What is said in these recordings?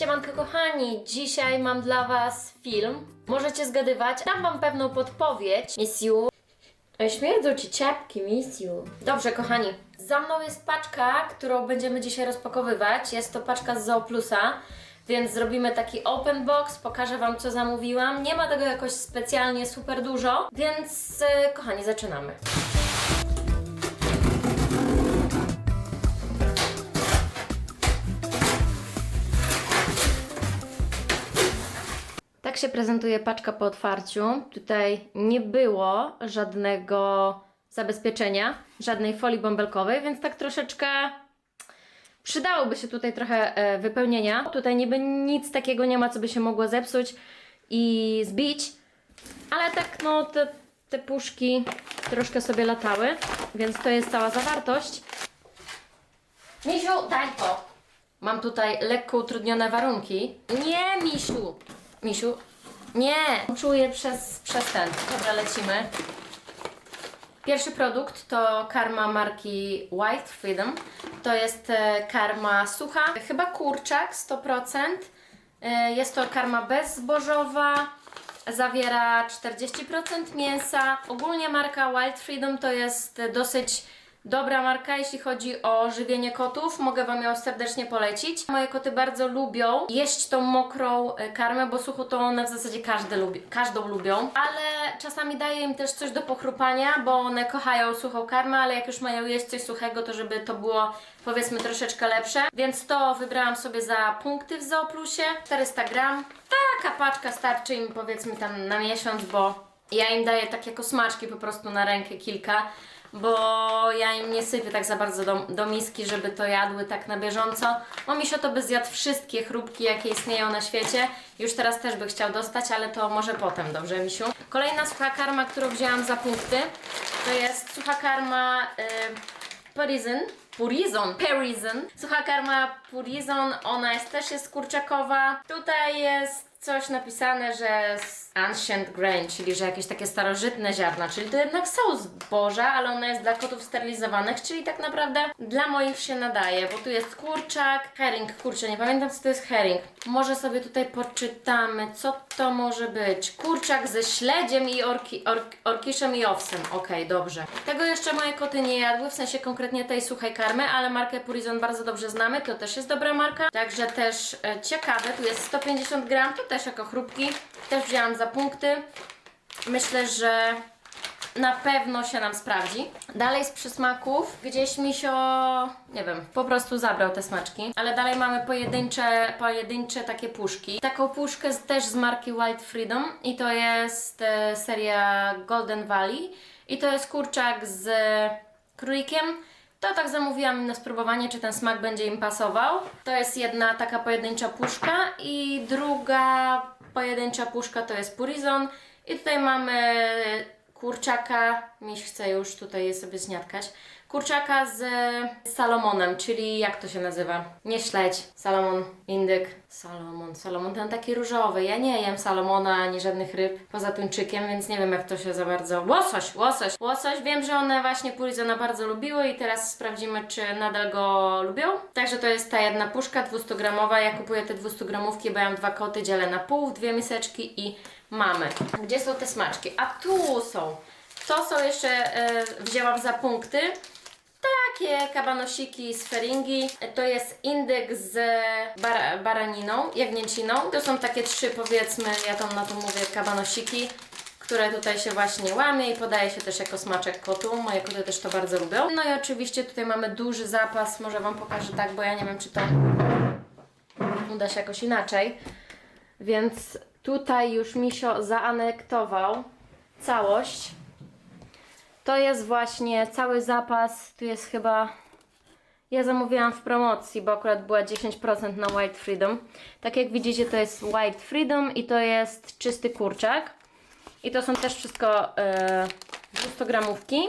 Siemanko kochani, dzisiaj mam dla Was film. Możecie zgadywać, dam Wam pewną podpowiedź. Ej, Śmierdzą Ci ciapki, miss you. Dobrze kochani, za mną jest paczka, którą będziemy dzisiaj rozpakowywać. Jest to paczka z Zooplusa, więc zrobimy taki open box, pokażę Wam co zamówiłam. Nie ma tego jakoś specjalnie super dużo, więc e, kochani, zaczynamy. Się prezentuje paczka po otwarciu. Tutaj nie było żadnego zabezpieczenia, żadnej folii bąbelkowej, więc tak troszeczkę przydałoby się tutaj trochę e, wypełnienia. Tutaj niby nic takiego nie ma, co by się mogło zepsuć i zbić, ale tak no te, te puszki troszkę sobie latały, więc to jest cała zawartość. Misiu, daj to! Mam tutaj lekko utrudnione warunki. Nie, Misiu! Misiu, nie! Czuję przez, przez ten. Dobra, lecimy. Pierwszy produkt to karma marki White Freedom. To jest e, karma sucha, chyba kurczak 100%. E, Jest to karma bezzbożowa. Zawiera 40% mięsa. Ogólnie marka Wild Freedom to jest dosyć dobra marka, jeśli chodzi o żywienie kotów. Mogę Wam ją serdecznie polecić. Moje koty bardzo lubią jeść tą mokrą e, karmę, bo sucho to one w zasadzie każdy lubi, każdą lubią. Ale czasami daję im też coś do pochrupania, bo one kochają suchą karmę, ale jak już mają jeść coś suchego, to żeby to było powiedzmy troszeczkę lepsze. Więc to wybrałam sobie za punkty w Zooplusie. 400 gram. Taka paczka starczy im powiedzmy tam na miesiąc, bo ja im daję tak jako smaczki po prostu na rękę kilka, bo ja im nie sypię tak za bardzo do, do miski, żeby to jadły tak na bieżąco. Bo Misio to by zjadł wszystkie chrupki, jakie istnieją na świecie. Już teraz też by chciał dostać, ale to może potem, dobrze Misiu? Kolejna sucha karma, którą wzięłam za punkty, to jest sucha karma y, Parizon. Purizon, Parizon. Sucha karma Purizon, ona jest też jest kurczakowa. Tutaj jest coś napisane, że z ancient grain, czyli że jakieś takie starożytne ziarna, czyli to jednak są zboża, ale ona jest dla kotów sterylizowanych, czyli tak naprawdę dla moich się nadaje, bo tu jest kurczak, herring, kurczę, nie pamiętam co to jest herring. Może sobie tutaj poczytamy, co to może być. Kurczak ze śledziem i orki, ork, orkiszem i owsem. Okej, dobrze. Tego jeszcze moje koty nie jadły, w sensie konkretnie tej suchej karmy, ale markę Purizon bardzo dobrze znamy, to też jest dobra marka. Także też e, ciekawe, tu jest 150 gram, to też jako chrupki. Też wzięłam za punkty. Myślę, że na pewno się nam sprawdzi. Dalej z przysmaków, gdzieś mi się, nie wiem, po prostu zabrał te smaczki. Ale dalej mamy pojedyncze, pojedyncze takie puszki. Taką puszkę też z marki Wild Freedom i to jest e, seria Golden Valley. I to jest kurczak z królikiem. To tak zamówiłam na spróbowanie, czy ten smak będzie im pasował. To jest jedna taka pojedyncza puszka i druga pojedyncza puszka to jest Purizon. I tutaj mamy kurczaka, miś chce już tutaj sobie zniatkać. Kurczaka z Salomonem, czyli jak to się nazywa? Nie śledź, Salomon, indyk, Salomon, Salomon, ten taki różowy. Ja nie jem Salomona ani żadnych ryb poza tuńczykiem, więc nie wiem jak to się za bardzo... Łosoś, łosoś, łosoś. Wiem, że one właśnie Purizona bardzo lubiły i teraz sprawdzimy, czy nadal go lubią. Także to jest ta jedna puszka 200 gramowa. Ja kupuję te 200 gramówki, bo ja mam dwa koty, dzielę na pół, dwie miseczki i mamy. Gdzie są te smaczki? A tu są. To są jeszcze, e, wzięłam za punkty. Takie kabanosiki z feringi. To jest indyk z bara, baraniną, jagnięciną. To są takie trzy powiedzmy, ja tam na to mówię, kabanosiki, które tutaj się właśnie łamie i podaje się też jako smaczek kotu. Moje koty też to bardzo lubią. No i oczywiście tutaj mamy duży zapas. Może Wam pokażę tak, bo ja nie wiem, czy to uda się jakoś inaczej. Więc tutaj już Misio zaanektował całość. To jest właśnie cały zapas. Tu jest chyba. Ja zamówiłam w promocji, bo akurat była 10% na White Freedom. Tak jak widzicie, to jest White Freedom i to jest czysty kurczak. I to są też wszystko e, 200 gramówki.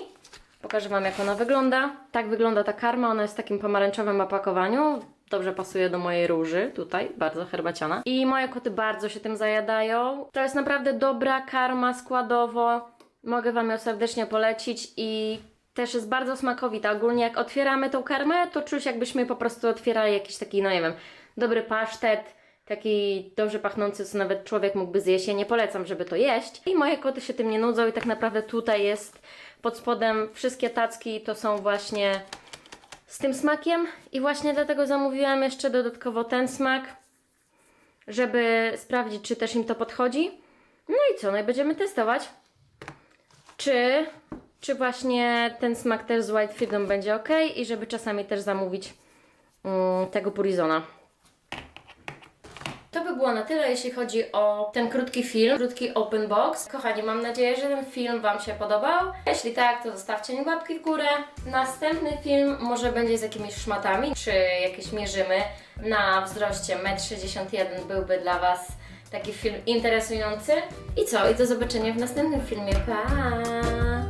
Pokażę Wam, jak ona wygląda. Tak wygląda ta karma. Ona jest w takim pomarańczowym opakowaniu. Dobrze pasuje do mojej róży, tutaj, bardzo herbaciana. I moje koty bardzo się tym zajadają. To jest naprawdę dobra karma składowo. Mogę Wam ją serdecznie polecić i też jest bardzo smakowita. Ogólnie jak otwieramy tą karmę, to czuć jakbyśmy po prostu otwierali jakiś taki, no nie wiem, dobry pasztet, taki dobrze pachnący, co nawet człowiek mógłby zjeść. Ja nie polecam, żeby to jeść. I moje koty się tym nie nudzą i tak naprawdę tutaj jest pod spodem wszystkie tacki to są właśnie z tym smakiem i właśnie dlatego zamówiłam jeszcze dodatkowo ten smak, żeby sprawdzić, czy też im to podchodzi. No i co? No i będziemy testować, czy, czy właśnie ten smak też z White Freedom będzie ok i żeby czasami też zamówić mm, tego Purizona. To by było na tyle, jeśli chodzi o ten krótki film, krótki open box. Kochani, mam nadzieję, że ten film Wam się podobał. Jeśli tak, to zostawcie mi łapki w górę. Następny film może będzie z jakimiś szmatami, czy jakieś mierzymy na wzroście 1,61 m byłby dla Was taki film interesujący. I co? I do zobaczenia w następnym filmie. Pa!